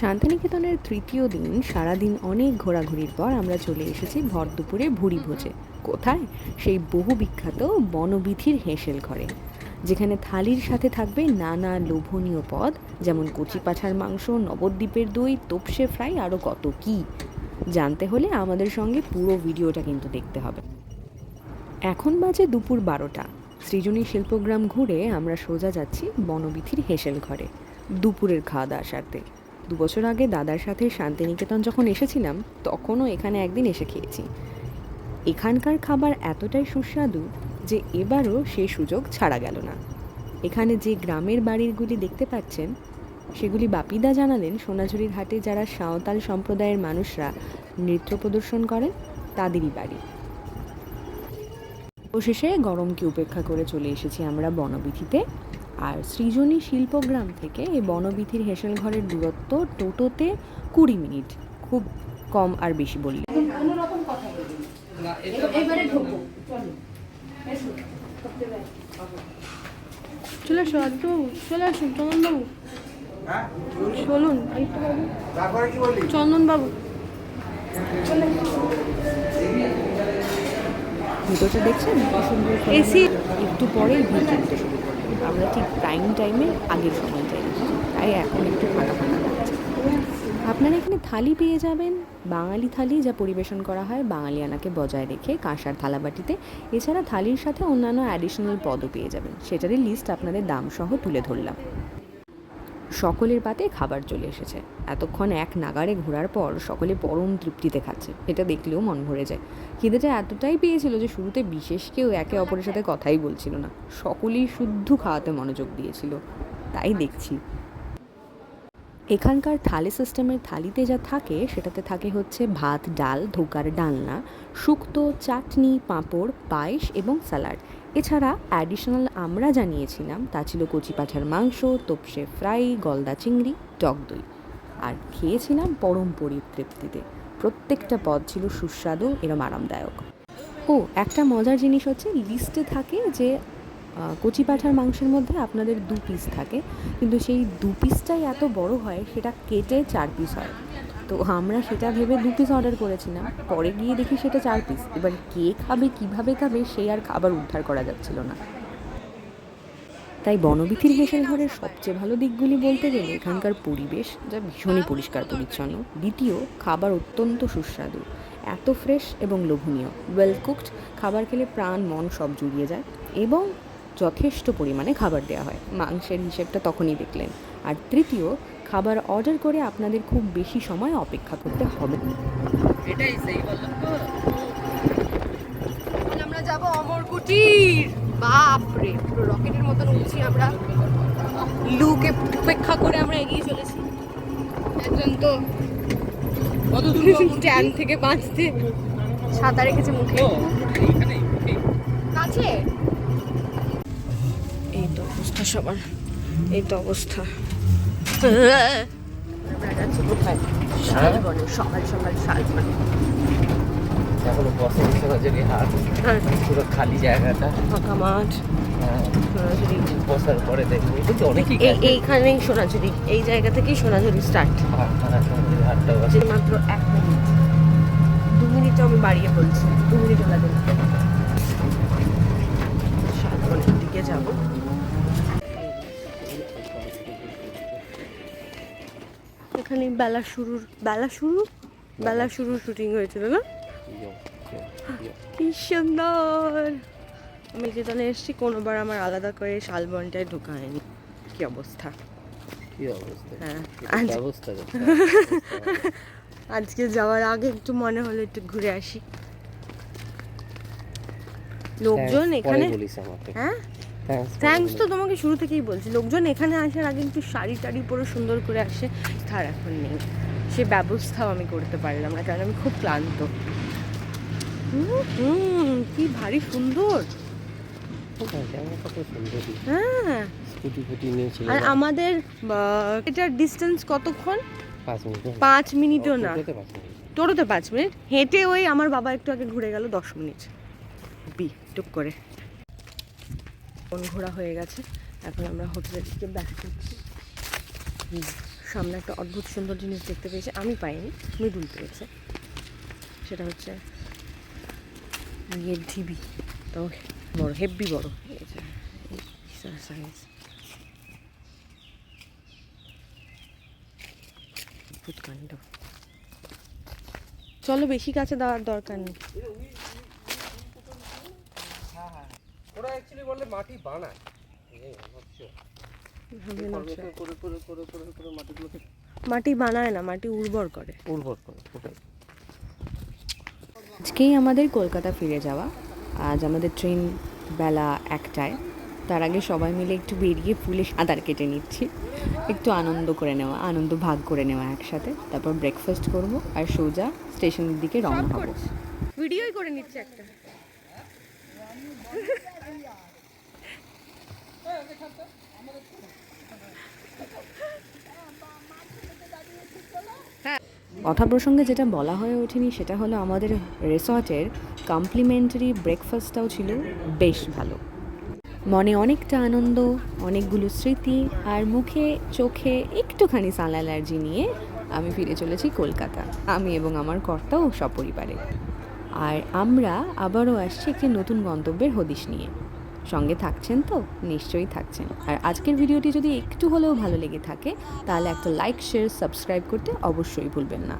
শান্তিনিকেতনের তৃতীয় দিন, সারাদিন অনেক ঘোরাঘুরির পর আমরা চলে এসেছি ভর দুপুরে ভুড়ি ভোজে। কোথায়? সেই বহু বিখ্যাত বনবিধির হেঁসেল ঘরে, যেখানে থালির সাথে থাকবে নানা লোভনীয় পদ, যেমন কচি পাছার মাংস, নবদ্বীপের দই, তোপসে ফ্রাই আরও কত কি? জানতে হলে আমাদের সঙ্গে পুরো ভিডিওটা কিন্তু দেখতে হবে। এখন বাজে দুপুর বারোটা। সৃজনী শিল্পগ্রাম ঘুরে আমরা সোজা যাচ্ছি বনবিথির হেসেল ঘরে, দুপুরের খাওয়া দাওয়ার সাথে দু বছর আগে দাদার সাথে শান্তিনিকেতন যখন এসেছিলাম, তখনও এখানে একদিন এসে খেয়েছি। এখানকার খাবার এতটাই সুস্বাদু যে এবারও সেই সুযোগ ছাড়া গেল না। এখানে যে গ্রামের বাড়িগুলি দেখতে পাচ্ছেন, সেগুলি বাপিদা জানালেন সোনাঝুরির হাটে যারা সাঁওতাল সম্প্রদায়ের মানুষরা নৃত্য প্রদর্শন করেন, তাদেরই বাড়ি। অবশেষে গরমকে উপেক্ষা করে চলে এসেছি আমরা বনবিথিতে আর সৃজনী শিল্পগ্রাম থেকে এই বনবিথির হেসেল ঘরের দূরত্ব টোটোতে কুড়ি মিনিট। খুব কম আর বেশি বললে। চলে। আসো আদিত্যবাবু চলে আসুন চন্দনবাবু। চলুন। তারপরে কি চন্দনবাবু। ভিডিওটা দেখছেন? এসি একটু পরেই ভিড় শুরু আমরা ঠিক টাইম টাইমে আগের সময় যাই। তাই এখন একটু ফাঁকা ফাঁকা আপনারা এখানে থালি পেয়ে যাবেন। বাঙালি থালি যা পরিবেশন করা হয় বাঙালিয়ানাকে বজায় রেখে কাঁসার থালাবাটিতে। এছাড়া থালির সাথে অন্যান্য অ্যাডিশনাল পদও পেয়ে যাবেন। সেটারই লিস্ট আপনাদের দামসহ তুলে ধরলাম। সকলের পাতে খাবার চলে এসেছে। এতক্ষণ এক নাগারে ঘোরার পর সকলে পরম তৃপ্তিতে খাচ্ছে। এটা দেখলেও মন ভরে যায়। খিদেটা এতটাই পেয়েছিল যে শুরুতে বিশেষ কেউ একে অপরের সাথে কথাই বলছিল না। সকলেই শুদ্ধ খাওয়াতে মনোযোগ দিয়েছিল। তাই দেখছি এখানকার থালি সিস্টেমের থালিতে যা থাকে, সেটাতে থাকে হচ্ছে ভাত, ডাল, ধোকার ডালনা, শুক্তো, চাটনি, পাঁপড়, পায়েস এবং স্যালাড। এছাড়া অ্যাডিশনাল আমরা জানিয়েছিলাম, তা ছিল কচি পাঠার মাংস, তোপসে ফ্রাই, গলদা চিংড়ি, টক দই। আর খেয়েছিলাম পরম পরিতৃপ্তিতে। প্রত্যেকটা পদ ছিল সুস্বাদু, এরম আরামদায়ক। ও, একটা মজার জিনিস হচ্ছে লিস্টে থাকে যে কচি পাঁঠার মাংসের মধ্যে আপনাদের দু পিস থাকে। কিন্তু সেই দু পিসটাই এত বড় হয়, সেটা কেটে চার পিস হয়। তো আমরা সেটা ভেবে দু পিস অর্ডার করেছিলাম। পরে গিয়ে দেখি সেটা চার পিস এবার কে খাবে, কীভাবে খাবে, সে আর খাবার উদ্ধার করা যাচ্ছিল না। তাই বনবিথির হেসেল ঘরের সবচেয়ে ভালো দিকগুলি বলতে গেলে এখানকার পরিবেশ যা ভীষণই পরিষ্কার পরিচ্ছন্ন। দ্বিতীয়, খাবার অত্যন্ত সুস্বাদু। এত ফ্রেশ এবং লোভনীয়। ওয়েল কুকড খাবার খেলে প্রাণ মন সব জুড়িয়ে যায়। এবং যথেষ্ট পরিমাণে খাবার দেওয়া হয়। মাংসের হিসেবটা তখনই দেখলেন। আর তৃতীয় খাবার অর্ডার করে আপনাদের খুব বেশি সময় অপেক্ষা করতে হবে। না আমরা যাব অমর কুটির। বাপ রে পুরো রকেটের মতন উঠছি আমরা। লুকে উপেক্ষা করে আমরা এগিয়ে চলেছি। একজন তো স্ট্যান্ড থেকে বাঁচতে ছাতা রেখেছে মুখে। কাছে? তো সবার। এই তো অবস্থা। সকাল সকাল বসে হাট খালি জায়গাটা ফাঁকা মাঠ বসার পরে এইখানেই সোনাঝুরি। এই জায়গা থেকেই সোনাঝুরি স্টার্ট মাত্র এক দু আমি বাড়িয়ে বলছি। দু মিনিট দিকে যাব। এখানে বেলা শুরুর বেলা শুরু? বেলা শুরুর শুটিং হয়েছিল না? কি সুন্দর! আমি যেখানে এসেছি কোনোবার আমার আলাদা করে শালবনটায় ঢোকা হয়নি কি অবস্থা? অবস্থা? হ্যাঁ ব্যবস্থা করতে আজকে যাওয়ার আগে একটু মনে হলো একটু ঘুরে আসি। লোকজন এখানে হ্যাঁ? থ্যাঙ্কস তো তোমাকে শুরু থেকেই বলছি। লোকজন এখানে আসার আগে একটু শাড়ি টাড়ি পরে সুন্দর করে আসে। তার এখন নেই। সে ব্যবস্থাও আমি করতে পারলাম না কারণ আমি খুব ক্লান্ত। হুম, কি ভারী সুন্দর। হ্যাঁ। আর আমাদের এটার ডিস্টেন্স কতক্ষণ? পাঁচ মিনিট। মিনিটও না। টোটোতে পাঁচ মিনিট। হেঁটে ওই আমার বাবা একটু আগে ঘুরে গেল দশ মিনিট। বি টুক করে। ফোন ঘোরা হয়ে গেছে। এখন আমরা হোটেলের দিকে ব্যাক করছি। হুম, সামনে একটা অদ্ভুত সুন্দর জিনিস দেখতে পেয়েছে, আমি পাইনি, মৃদুল পেয়েছে। সেটা হচ্ছে ইয়ের ঢিবি। তো বড় হেভি বড়। সাইজ কাণ্ড। চলো বেশি কাছে দেওয়ার দরকার নেই। ওরা অ্যাকচুয়ালি বলে মাটি বানায়। মাটি বানায় না মাটি উর্বর করে। উর্বর করে ওটাই। আজকেই আমাদের কলকাতা ফিরে যাওয়া। আজ আমাদের ট্রেন বেলা একটায়। তার আগে সবাই মিলে একটু বেরিয়ে ফুলে সাঁতার কেটে নিচ্ছি। একটু আনন্দ করে নেওয়া আনন্দ ভাগ করে নেওয়া একসাথে। তারপর ব্রেকফাস্ট করব আর সোজা স্টেশনের দিকে রওনা হব। ভিডিওই করে নিচ্ছে একটা। কথা প্রসঙ্গে যেটা বলা হয়ে ওঠেনি সেটা হলো আমাদের রিসর্টের কমপ্লিমেন্টারি ব্রেকফাস্টটাও ছিল বেশ ভালো। মনে অনেকটা আনন্দ, অনেকগুলো স্মৃতি আর মুখে, চোখে একটুখানি সাল অ্যালার্জি নিয়ে আমি ফিরে চলেছি কলকাতা, আমি এবং আমার কর্তাও সপরিবারে। আর আমরা আবারও আসছি একটি নতুন গন্তব্যের হদিশ নিয়ে। সঙ্গে থাকছেন তো, নিশ্চয়ই থাকছেন। আর আজকের ভিডিওটি যদি একটু হলেও ভালো লেগে থাকে, তাহলে একটা লাইক শেয়ার সাবস্ক্রাইব করতে অবশ্যই ভুলবেন না।